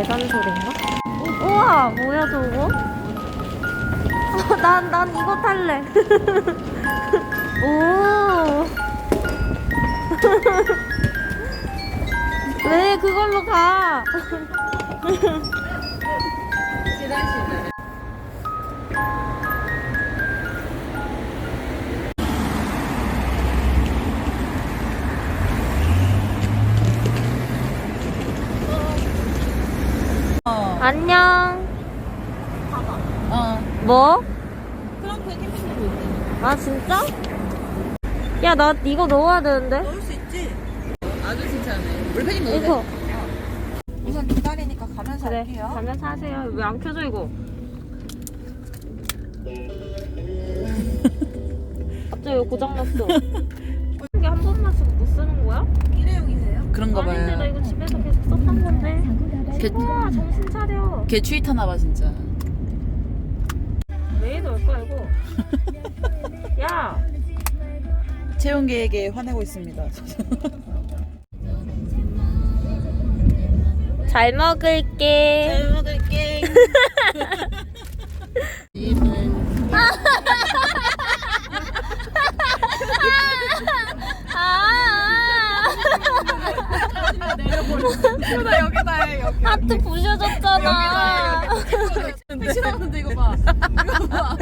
계단 소리인가? 우와 뭐야 저거? 어, 난, 난 이거 탈래 오. 왜 그걸로 가? 시달시달 안녕 어. 뭐? 그럼 그 캠핑도 있대. 아 진짜? 야 나 이거 넣어야 되는데 넣을 수 있지? 아주 진짜네. 물팩이 넣어도 이거 돼. 우선 기다리니까 가면서 그래 할게요. 가면 사세요 왜 안 켜져 이거 갑자기 왜 고장 났어 이게 한 번만 쓰고 못 쓰는 거야? 그런가 아닌데 나 봐요. 이거 집에서 계속 썼던 건데 개, 우와 정신 차려 개 추위 타나 봐 진짜. 왜 이럴까 이거 야 채용계에게 화내고 있습니다. 잘 먹을게 먹을게. 나 여기다 해 여기. 하트 부셔졌잖아 싫어하는데 이거 봐. 이거 봐.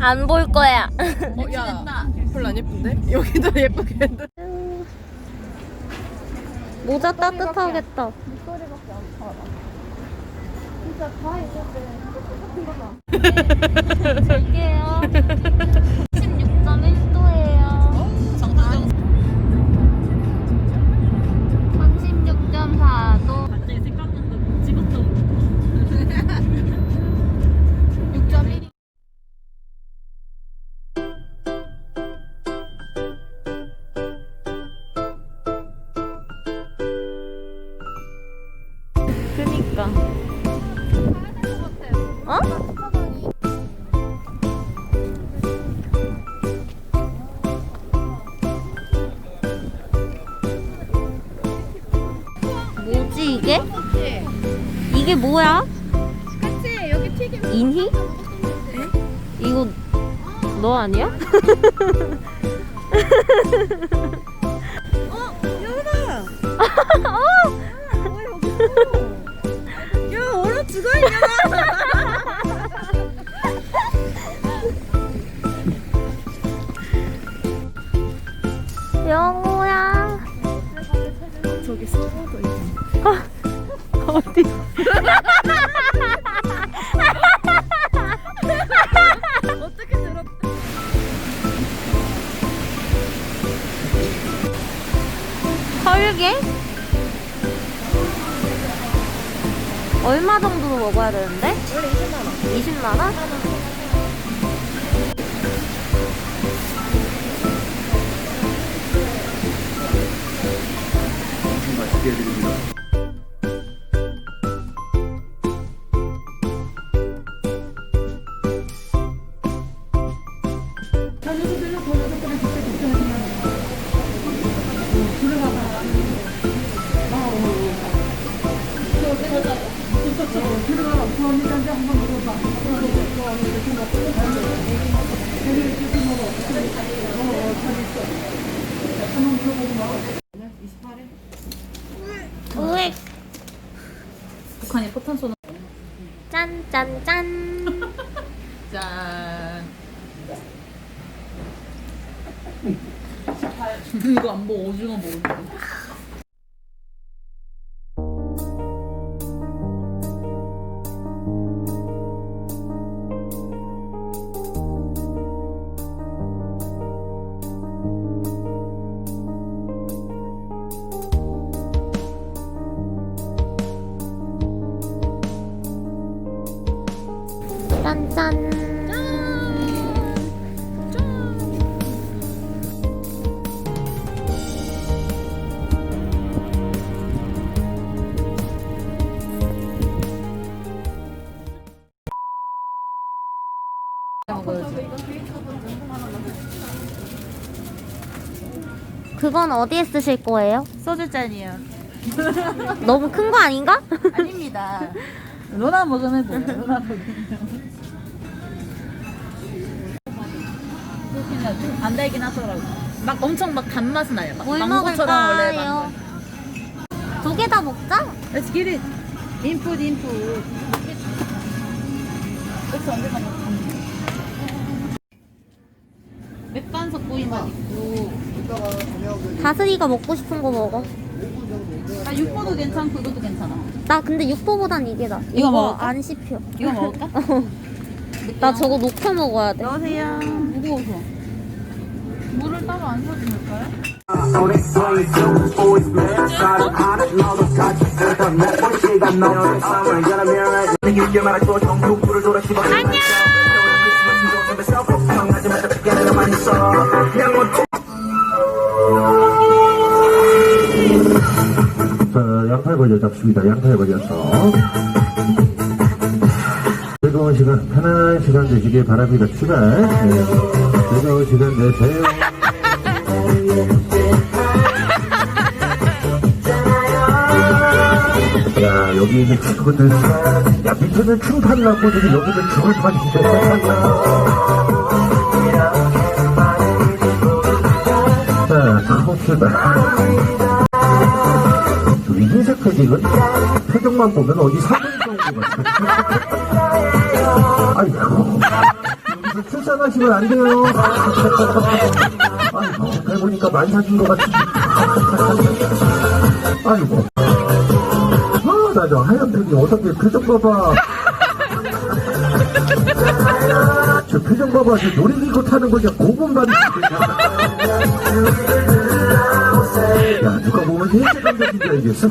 안 볼 거야 어, 야, 별로 안 예쁜데? 여기도 예쁘게 했는데. 모자 따뜻하겠다 이게요 16.1도예요 이게 뭐야? 같이 여기 튀김. 인희? 이거 너 아니야? 여기다. 야, 얼어 죽어 있냐? 영호야 저기 서버도 있어. 어디? 설계? 얼마 정도로 먹어야 되는데? 원래 20만 원. 20만 원? 맛있게 해드립니다. 우엑 북한이 포탄 쏘는. 짠짠짠 짠. 이거 안 보고 오징어 먹는데. 짠 그건 어디에 쓰실 거예요? 소주 잔이야. 너무 큰 거 아닌가? 아닙니다. 로나 먹으면 돼요. 로나 먹으면. 좀안 달긴 하더라고. 막 엄청 막 단맛은 나요. 막 뭘 망고처럼 원래 먹을까요? 난. 두개 다 먹자. Let's get it. 인풋 인풋. 그래서 언제나 먹 구이만 있고. 다슬이가 먹고 싶은 거 먹어. 아 육포도 괜찮고 이것도 괜찮아. 나 근데 육포보단 이게 나. 이거 먹을까? 안 씹혀. 이거 먹을까? 나 저거 녹여 먹어야 돼. 여보세요. 무거워서. 물을 따로 안 사주실까요? So they 돌아 씹어. 안녕. 자, 양팔 벌려 잡습니다. 양팔 벌려서. 즐거운 시간, 편안한 시간 되시길 바랍니다. 출발. 네. 즐거운 시간 되세요. 야, 여기 있는 친구들. 야, 밑에는 층판 났고, 저기 여기는 죽을 판인데. 흰색 패딩은 표정만 보면 어디 정도 같아. 아이고. 여기서 출산하시면 안 돼요. 아이고, 해보니까 많이 사준 것 같은데. 아이고. 아, 나저 하얀 패딩 어떻게 표정 봐봐. 저 표정 봐봐. 저 놀이기구 타는 거냐. 고분발이. 야, 누가 보면 일제 감정인 줄 알겠어?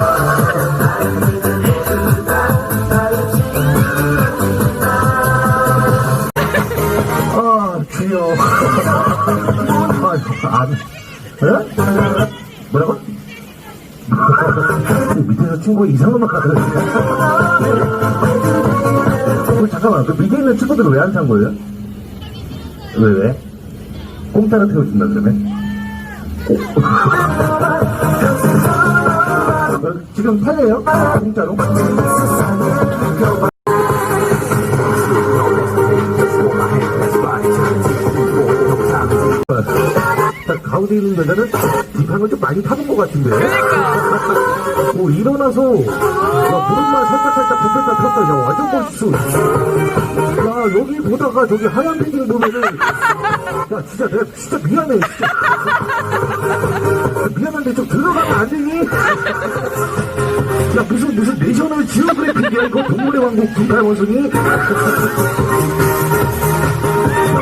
아, 주여. 아, 안, 에? 뭐라고? 밑에서 친구가 이상한 말 하는 어, 잠깐만, 그 밑에 있는 친구들은 왜안탄 거예요? 왜, 왜? 공짜로 태워준다, 그러면? 어, 지금 팔려요? 공짜로? 자, 가운데 있는 여자는 이 방을 좀 많이 타본 것 같은데. 그러니까. 뭐 일어나서 야, 무릎만 살짝 살짝 폈다. 야, 완전 멋있어. 야, 여기 보다가 저기 하얀 패딩 보면은 야, 진짜 내가 진짜 미안해. 진짜. 미안한데 좀 들어가면 안 되니? 야 무슨 무슨 내셔널 지오그래픽이야 이거 동물의 왕국 분팔 원숭이? 야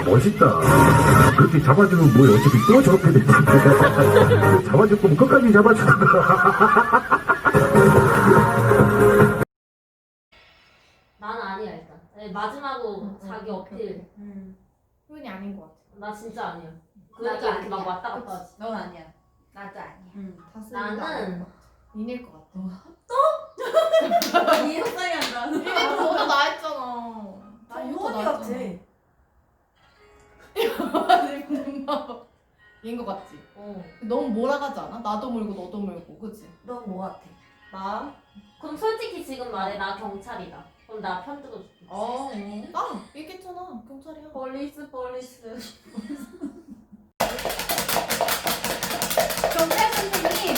멋있다. 그렇게 잡아주면 뭐야 어차피 또 저렇게 돼. 잡아줄 거면 끝까지 잡아줘. 나는 네, 마지막으로 자기 어필. 표현이 아닌 것 같아. 나 진짜 아니야. 나도 그러니까 이렇게 막 아니야. 왔다 갔다 하지. 넌 아니야. 나도 아니야. 응. 나는 니네일 것 같아. 또? 니 속상해 한다. 니네 너도 나 했잖아. 나 이거 나 같아. 얘인 것 같지? 어. 너무 몰아가지 않아? 나도 몰고 너도 몰고 그치? 넌 뭐 같아? 나? 그럼 솔직히 지금 말해 나 경찰이다. 그럼 나 편 들어 줄게. 어, 나 얘기했잖아 경찰이야 폴리스 폴리스. 경찰 선생님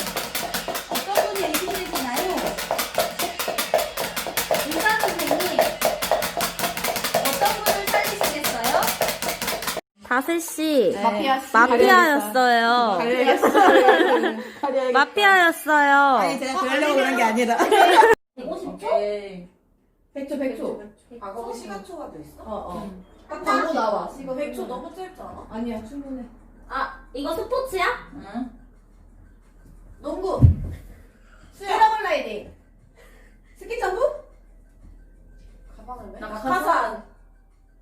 어떤 분이 얘기해주나요? 의사 선생님 어떤 분을 살리시겠어요? 다슬 씨. 네. 마피아 씨 마피아였어요. 마피아였어요. 아니 제가 그러려고 그런 게 아니라 150초? 백초 백초 과거 시간초가 돼 있어? 어어 딱 광고 나와 이거 백초 너무 짧지 않아? 아니야 충분해 아 이거 스포츠야? 응 농구 패러글라이딩 스키 점프? 가방을 왜? 낙하산.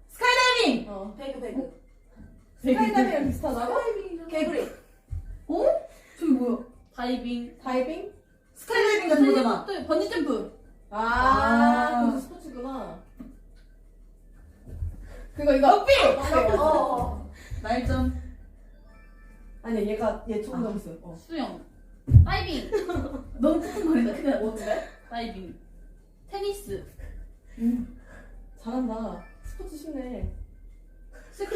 스카이다이빙 어 배그 배그 스카이다이빙이랑 비슷하다고? 개구리 어? 저기 뭐야? 다이빙 다이빙? 스카이다이빙 같은 거잖아 또 번지점프 아, 아. 그것도 스포츠구나. 그거 이거 럭비. 어, 어. 날점 아니 얘가 얘 조금 넘었어요. 어. 수영 다이빙. 너무 푸근거린다. 근데 뭔데? 다이빙. 테니스. 잘한다. 스포츠 쉽네. 스키.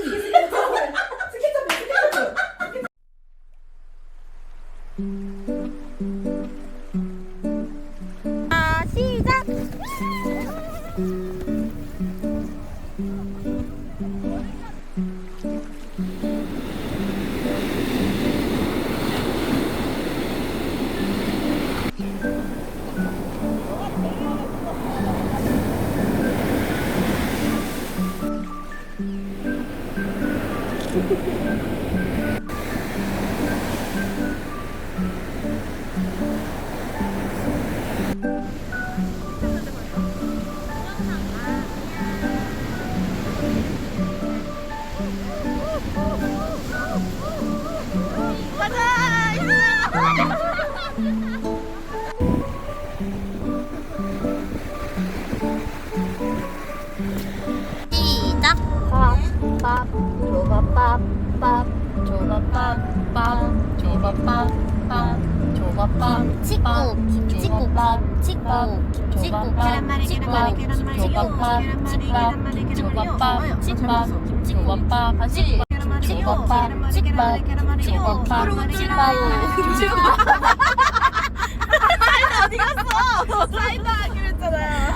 조밥밥 밥 조밥밥. 조밥밥. 조밥밥. 김치국 김치국 김치국 김치국 계란말이 계란말이 계란말이 조밥밥. 계란말이 조밥밥. 집밥. 조밥밥. 집밥. 조밥밥. 집밥. 조밥밥. 집밥. 어디 갔어? 사이다 하기로 했잖아요.